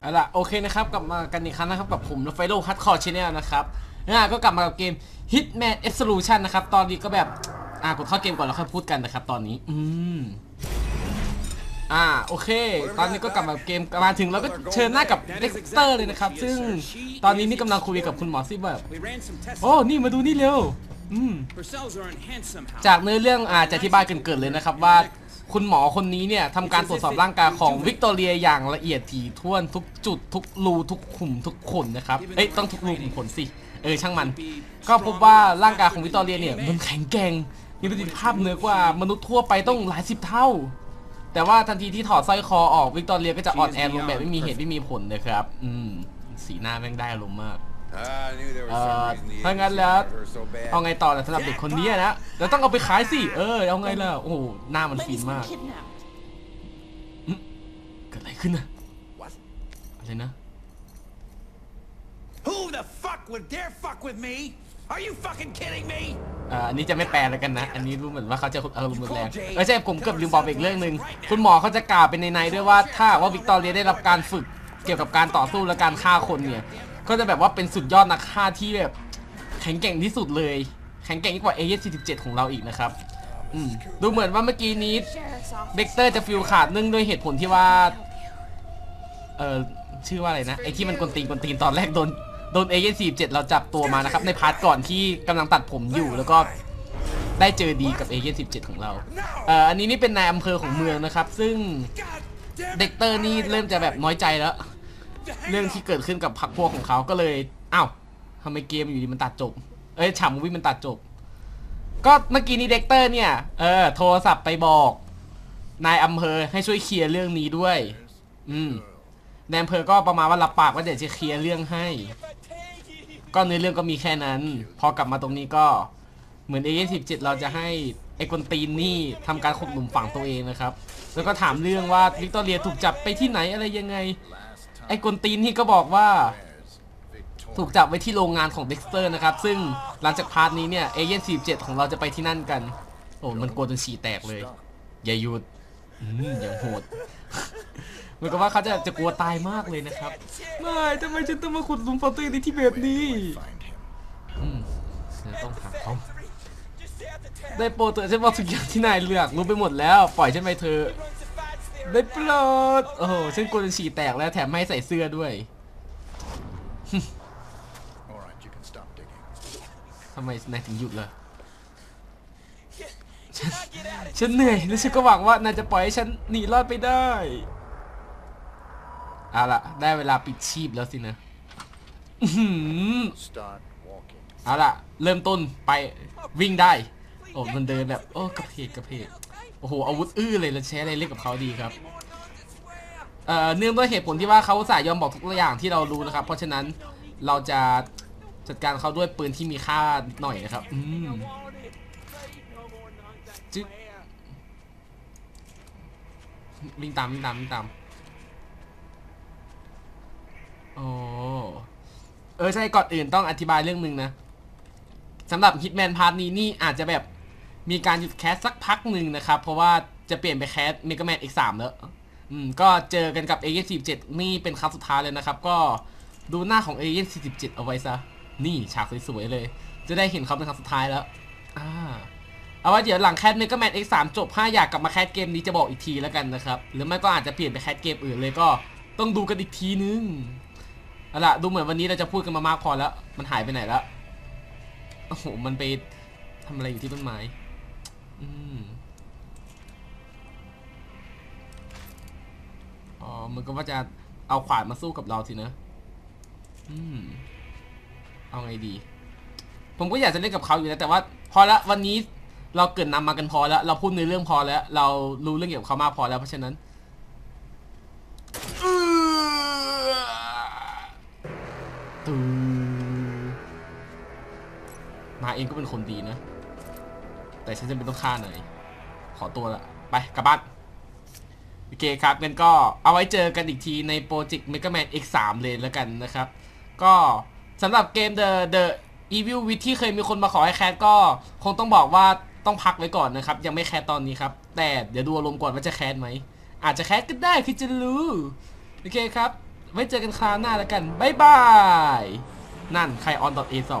เอาล่ะโอเคนะครับกลับมากันอีกครั้งนะครับกับผมไฟโลคัตคอร์ชแนลนะครับอ่าก็กลับมากับเกม Hitman Absolution นะครับ ตอนนี้ก็แบบ อ่ากดเข้าเกมก่อนแล้วค่อยพูดกันนะครับ ตอนนี้ อืมอ่าโอเค ตอนนี้ก็กลับมากับเกมมาถึงแล้วก็เชิญหน้ากับเด็กเตอร์เลยนะครับ ซึ่งตอนนี้นี่กำลังคุยกับคุณหมอซิแบบโอ้นี่มาดูนี่เร็วอืมจากเนื้อเรื่องอาจจะอธิบายเกินๆเลยนะครับว่า คุณหมอคนนี้เนี่ยทำการตรวจสอบร่างกายของวิกตอเรียอย่างละเอียดถี่ถ้วนทุกจุดทุกรูทุกขุมทุกขนนะครับ เอ้ยต้องทุกรูขุมขนสิ เออช่างมัน ก็พบว่าร่างกายของวิกตอเรียเนี่ยมันแข็งแกร่งมีประสิทธิภาพเหนือกว่ามนุษย์ทั่วไปต้องหลายสิบเท่า แต่ว่าทันทีที่ถอดสร้อยคอออกวิกตอเรียก็จะอ่อนแอลงแบบไม่มีเหตุไม่มีผลนะครับ อืมสีหน้าแม่งได้อารมณ์มาก I knew there was เอ่ some อ reason the ถ้างั้น Asians แล้ว wanted her so bad. เอาไงต่อล่ะสำหรับเด็กคนนี้นะเราต้องเอาไปขายสิ เออ เอาไงล่ะ โอ้โห หน้ามันฟิน Lady's มาก been kidnapped. เกิดอะไรขึ้นนะ What? อะไรนะ Who the fuck would dare fuck with me? Are you fucking kidding me? อ่าอันนี้จะไม่แปลแล้วกันนะ อันนี้รู้เหมือนว่าเขาจะอารมณ์รุนแรงเออใช่ผมเกือบลืมบอกไปอีกเรื่องหนึ่งคุณหมอเขาจะกล่าวเป็นในๆด้วยว่าถ้าหากว่าวิกตอเรียได้รับการฝึกเกี่ยวกับการต่อสู้และการฆ่าคนเนี่ย ก็จะแบบว่าเป็นสุดยอดนักฆ่าที่แบบแข็งแกร่งที่สุดเลย แข็งแกร่งยิ่งกว่าเอเ47 ของเราอีกนะครับดูเหมือนว่าเมื่อกี้นี้เบกเตอร์จะฟิลขาดเนื่องด้วยเหตุผลที่ว่า เออชื่อว่าอะไรนะ ไอที่มันกวนตีนกวนตีนตอนแรกโดนโดนเอเจนซี่เจ็ดเราจับตัวมานะครับ ในพาร์ทก่อนที่กำลังตัดผมอยู่แล้วก็ได้เจอดีกับเอเจนซี่เจ็ดของเราเอ่ออันนี้นี่เป็นนายอำเภอของเมืองนะครับ ซึ่งเด็กเตอร์นี่เริ่มจะแบบน้อยใจแล้ว เรื่องที่เกิดขึ้นกับพรรคพวกของเขาก็เลยอ้าวทำไมเกมอยู่ดีมันตัดจบ เอ้ยฉากมูวี่มันตัดจบ ก็เมื่อกี้นี้เด็กเตอร์เนี่ย เออ โทรศัพท์ไปบอก นายอำเภอให้ช่วยเคลียร์เรื่องนี้ด้วย อืมนายอำเภอก็ประมาณว่ารับปากว่าเดี๋ยวจะเคลียร์เรื่องให้ ก็ในอเรื่องก็มีแค่นั้น พอกลับมาตรงนี้ก็เหมือนเอเจนสิบเจ็ดเราจะให้ไอ้กนตีนนี่ทำการขุดหลุมฝังตัวเองนะครับ แล้วก็ถามเรื่องว่าวิกตอเรียถูกจับไปที่ไหนอะไรยังไง ไอ้กวนตีนนี่ก็บอกว่า ถูกจับไว้ที่โรงงานของเด็กสเตอร์นะครับ ซึ่งหลังจากพาร์ทนี้เนี่ยเอเจนสี่เจ็ดของเราจะไปที่นั่นกัน โอ้มันกลัวจนฉี่แตกเลย อย่าหยุดอืมอย่างโหดเหมือนกับว่าเขาจะจะกลัวตายมากเลยนะครับไม่ทำไมฉันต้องมาขุดหลุมฝังตัวเองในที่แบบนี้อืมฉันต้องหาเขาได้โปรดเถอะฉันบอกทุกอย่างที่นายเลือกรู้ไปหมดแล้ว ปล่อยฉันไปเถอะ ได้โปรดโอ้โหฉันกลัวจะฉี่แตกแล้วแถมไม่ใส่เสื้อด้วยทำไมนายถึงหยุดล่ะฉันฉันเหนื่อยแล้วฉันก็หวังว่านายจะปล่อยให้ฉันหนีรอดไปได้เอาล่ะได้เวลาปิดชีพแล้วสินะเอาล่ะเริ่มต้นไปวิ่งได้โอ้มันเดินแบบ โอ้กระเพกกระเพก โอ้โหอาวุธอื้อเลยแล้วใช้อะไรเล่นกับเขาดีครับเอ่อเนื่องด้วยเหตุผลที่ว่าเขาสายยอมบอกทุกอย่างที่เรารู้นะครับ เพราะฉะนั้นเราจะจัดการเขาด้วยปืนที่มีค่าหน่อยนะครับอืมจึ๊กวิ่งตามวิ่งตามวิ่งตามโอ้เออใช่ก่อนอื่นต้องอธิบายเรื่องหนึ่งนะสำหรับ Hitman พาร์ทนี้นี่อาจจะแบบ มีการหยุดแคสสักพักหนึ่งนะครับ เพราะว่าจะเปลี่ยนไปแคส Mega Man X3 แล้วอืมก็เจอกันกับ a อ47นี่เป็นครั้งสุดท้ายเลยนะครับ ก็ดูหน้าของ a อ47เอาไว้ซะ นี่ฉากสวยๆเลย จะได้เห็นเขาเป็นครั้งสุดท้ายแล้วอ่าเอาไว้เดี๋ยวหลังแคส Mega Man X3 จบถ้าอยากกลับมาแคสเกมนี้จะบอกอีกทีแล้วกันนะครับ หรือไม่ก็อาจจะเปลี่ยนไปแคสเกมอื่นเลยก็ต้องดูกันอีกทีนึงเอาล่ะดูเหมือนวันนี้เราจะพูดกันมามากพอแล้ว มันหายไปไหนแล้ว โอ้โห มันไปทำอะไรอยู่ที่ต้นไม้ อืมอ๋อมันก็ว่าจะเอาขวานมาสู้กับเราสินะ อืม เอาไงดี ผมก็อยากจะเล่นกับเขาอยู่นะแต่ว่า พอละวันนี้เราเกรินนำมากันพอแล้ว เราพูดในเรื่องพอแล้ว เรารู้เรื่องเกี่ยวกับเขามากพอแล้วเพราะฉะนั้นตูมาเองก็เป็นคนดีนะ แต่ฉันจะเป็นต้องฆ่านายขอตัวละไปกลับบ้าน โอเคครับงั้นก็เอาไว้เจอกันอีกทีในโปรเจกต์ Mega Man X3 เลยแล้วกันนะครับ ก็สำหรับเกม The The Evil Witch ที่เคยมีคนมาขอให้แคสก็คงต้องบอกว่าต้องพักไว้ก่อนนะครับ ยังไม่แคสตอนนี้ครับ แต่เดี๋ยวดูอารมณ์ก่อนว่าจะแคสไหม อาจจะแคสก็ได้คือจะรู้ โอเคครับ ไว้เจอกันคราวหน้าแล้วกัน บ๊ายบาย นั่นใครออน .a 2